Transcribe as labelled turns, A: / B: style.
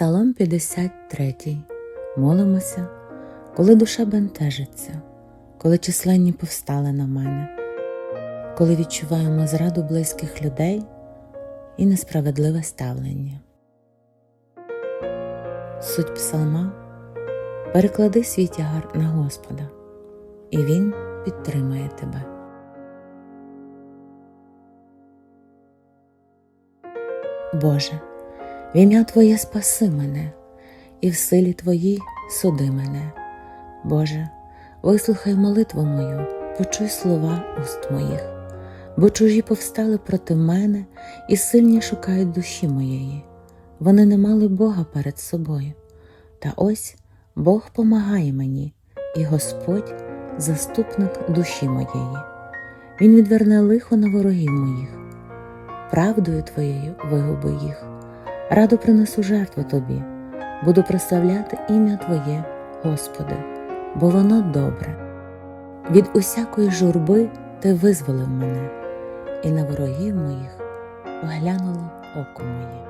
A: Псалом 53. Молимося, коли душа бентежиться, коли численні повстали на мене, коли відчуваємо зраду близьких людей і несправедливе ставлення. Суть псалма переклади свій тягар на Господа, і Він підтримає тебе. Боже, в ім'я Твоє спаси мене, і в силі Твоїй суди мене. Боже, вислухай молитву мою, почуй слова уст моїх, бо чужі повстали проти мене і сильні шукають душі моєї. Вони не мали Бога перед собою. Та ось Бог помагає мені, і Господь заступник душі моєї. Він відверне лихо на ворогів моїх, правдою Твоєю вигуби їх. Радо принесу жертву Тобі, буду прославляти ім'я Твоє, Господи, бо воно добре. Від усякої журби Ти визволив мене, і на ворогів моїх оглянуло око моє.